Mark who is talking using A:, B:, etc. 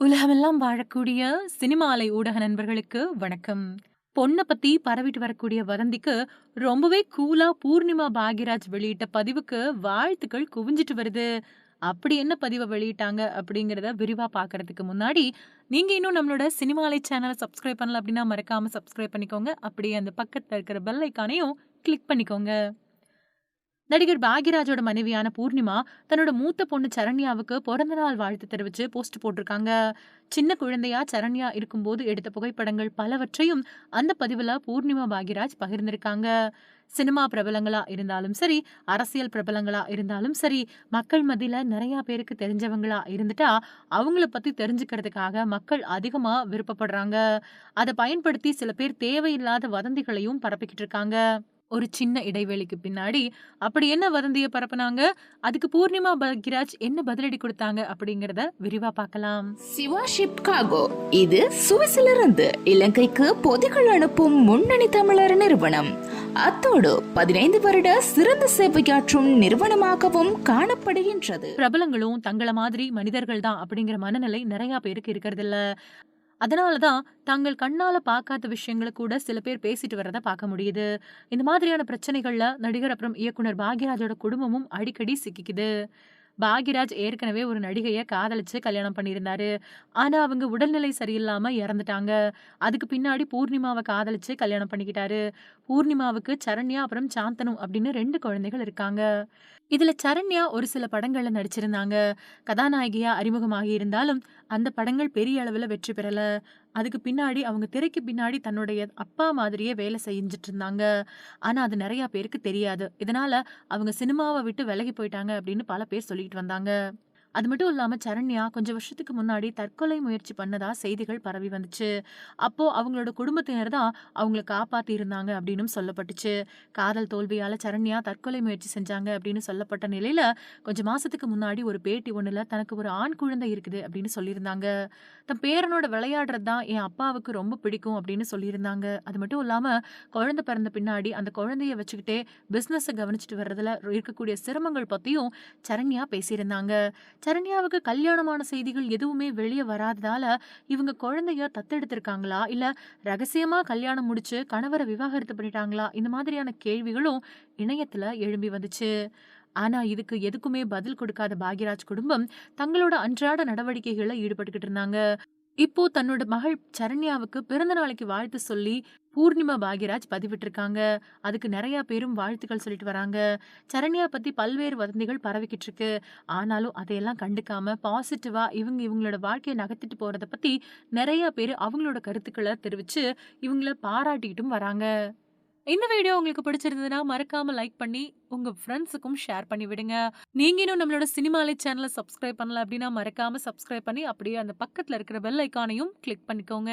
A: உலகமெல்லாம் வாழக்கூடிய சினிமாலை ஊடக நண்பர்களுக்கு வணக்கம். பொண்ண பத்தி பரவிட்டு வரக்கூடிய வதந்திக்கு, ரொம்பவே கூலா பூர்ணிமா பாக்யராஜ் வெளியிட்ட பதிவுக்கு வாழ்த்துக்கள் குவிஞ்சிட்டு வருது. அப்படி என்ன பதிவை வெளியிட்டாங்க அப்படிங்கிறத விரிவா பார்க்கறதுக்கு முன்னாடி, நீங்கள் இன்னும் நம்மளோட சினிமா சேனலை சப்ஸ்கிரைப் பண்ணல அப்படின்னா மறக்காம சப்ஸ்கிரைப் பண்ணிக்கோங்க. அப்படியே அந்த பக்கத்துல இருக்கிற பெல் கிளிக் பண்ணிக்கோங்க. நடிகர் பாக்யராஜோட மனைவியான பூர்ணிமா, தன்னோட மூத்த பொண்ணு சரண்யாவுக்கு பிறந்தநாள் வாழ்த்து தெரிவிச்சு போஸ்ட் போட்டிருக்காங்க. சின்ன குழந்தையா சரண்யா இருக்கும்போது எடுத்த புகைப்படங்கள் பலவற்றையும் அந்த பதிவுல பூர்ணிமா பாக்யராஜ் பகிர்ந்திருக்காங்க. சினிமா பிரபலங்களா இருந்தாலும் சரி, அரசியல் பிரபலங்களா இருந்தாலும் சரி, மக்கள் மத்தியில நிறைய பேருக்கு தெரிஞ்சவங்களா இருந்துட்டா, அவங்கள பத்தி தெரிஞ்சுக்கிறதுக்காக மக்கள் அதிகமா விருப்பப்படுறாங்க. அதை பயன்படுத்தி சில பேர் தேவையில்லாத வதந்திகளையும் பரப்பிக்கிட்டு இருக்காங்க. ஒரு சின்ன இடைவெளிக்கு பின்னாடி, அப்படி என்ன வதந்திய பரப்புனாங்க? அதுக்கு பூர்ணிமா பாக்யராஜ் என்ன பதிலடி குடுத்தாங்க? அப்படிங்கிறத விரிவா பார்க்கலாம்.
B: சிவா ஷிப் காகோ இது சுவிஸிலிருந்து இலங்கைக்கு பொதிகள் அனுப்பும் முன்னணி தமிழர் நிறுவனம் அத்தோடு பதினைந்து வருட சிறந்த சேவையாற்றும் நிறுவனமாகவும் காணப்படுகின்றது
A: பிரபலங்களும் தங்கள மாதிரி மனிதர்கள் தான் அப்படிங்கிற மனநிலை நெறைய பேருக்கு இருக்கறதில்ல. அதனால தான் தாங்கள் கண்ணால பார்க்காத விஷயங்களை கூட சில பேர் பேசிட்டு வர்றதை பார்க்க முடியுது. இந்த மாதிரியான பிரச்சனைகள்ல நடிகர் அப்புறம் இயக்குனர் பாக்யராஜோட குடும்பமும் அடிக்கடி சிக்கிக்குது. பாக்யராஜ் ஏற்கனவே ஒரு நடிகையை காதலிச்சு கல்யாணம் பண்ணியிருந்தாரு. ஆனா அவங்க உடல்நிலை சரியில்லாம இறந்துட்டாங்க. அதுக்கு பின்னாடி பூர்ணிமாவை காதலிச்சு கல்யாணம் பண்ணிக்கிட்டாரு. பூர்ணிமாவுக்கு சரண்யா அப்புறம் சாந்தனு அப்படின்னு ரெண்டு குழந்தைகள் இருக்காங்க. இதுல சரண்யா ஒரு சில படங்கள்ல நடிச்சிருந்தாங்க. கதாநாயகியா அறிமுகமாகி இருந்தாலும், அந்த படங்கள் பெரிய அளவில் வெற்றி பெறல. அதுக்கு பின்னாடி அவங்க திரைக்கு பின்னாடி தன்னுடைய அப்பா மாதிரியே வேலை செஞ்சுட்டு இருந்தாங்க. ஆனா அது நிறையா பேருக்கு தெரியாது. இதனால அவங்க சினிமாவை விட்டு விலகி போயிட்டாங்க அப்படின்னு பல பேர் சொல்லிட்டு வந்தாங்க. அது மட்டும் இல்லாமல் சரண்யா கொஞ்சம் வருஷத்துக்கு முன்னாடி தற்கொலை முயற்சி பண்ணதா செய்திகள் பரவி வந்துச்சு. அப்போ அவங்களோட குடும்பத்தினர் தான் அவங்கள காப்பாத்தி இருந்தாங்க அப்படின்னும் சொல்லப்பட்டுச்சு. காதல் தோல்வியால சரண்யா தற்கொலை முயற்சி செஞ்சாங்க அப்படின்னு சொல்லப்பட்ட நிலையில, கொஞ்சம் மாசத்துக்கு முன்னாடி ஒரு பேட்டி ஒண்ணுல தனக்கு ஒரு ஆண் குழந்தை இருக்குது அப்படின்னு சொல்லியிருந்தாங்க. தன் பேரனோட விளையாடுறது தான் என் அப்பாவுக்கு ரொம்ப பிடிக்கும் அப்படின்னு சொல்லியிருந்தாங்க. அது மட்டும் இல்லாம குழந்தை பிறந்த பின்னாடி அந்த குழந்தைய வச்சுக்கிட்டே பிஸ்னஸை கவனிச்சுட்டு வர்றதுல இருக்கக்கூடிய சிரமங்கள் பத்தியும் சரண்யா பேசியிருந்தாங்க. சரண்யாவுக்கு கல்யாணமான செய்திகள் எதுவுமே வெளியே வராததால, இவங்க குழந்தைய தத்தெடுத்திருக்காங்களா? இல்ல ரகசியமா கல்யாணம் முடிச்சு கணவரை விவாகரத்து பண்ணிட்டாங்களா? இந்த மாதிரியான கேள்விகளும் இணையத்துல எழும்பி வந்துச்சு. ஆனா இதுக்கு எதுக்குமே பதில் கொடுக்காத பாக்யராஜ் குடும்பம், தங்களோட அன்றாட நடவடிக்கைகளில் ஈடுபட்டுக்கிட்டு இருந்தாங்க. இப்போ தன்னோட மகள் சரண்யாவுக்கு பிறந்த நாளைக்கு வாழ்த்து சொல்லி பூர்ணிமா பாக்யராஜ் பதிவிட்டிருக்காங்க. அதுக்கு நிறையா பேரும் வாழ்த்துக்கள் சொல்லிட்டு வராங்க. சரண்யா பத்தி பல்வேறு வதந்திகள் பரவிக்கிட்டு இருக்கு. ஆனாலும் அதையெல்லாம் கண்டுக்காம பாசிட்டிவா இவங்க இவங்களோட வாழ்க்கையை நகர்த்திட்டு போறத பத்தி நிறையா பேர் அவங்களோட கருத்துக்களை தெரிவிச்சு, இவங்கள பாராட்டிட்டும் வராங்க. இந்த வீடியோ உங்களுக்கு பிடிச்சிருந்ததுன்னா மறக்காம லைக் பண்ணி உங்க ஃப்ரெண்ட்ஸுக்கும் ஷேர் பண்ணி விடுங்க. நீங்க இன்னும் நம்மளோட சினிமாலே சேனலை சப்ஸ்கிரைப் பண்ணல அப்படின்னா மறக்காம சப்ஸ்கிரைப் பண்ணி அப்படியே அந்த பக்கத்துல இருக்கிற பெல் ஐக்கானையும் கிளிக் பண்ணிக்கோங்க.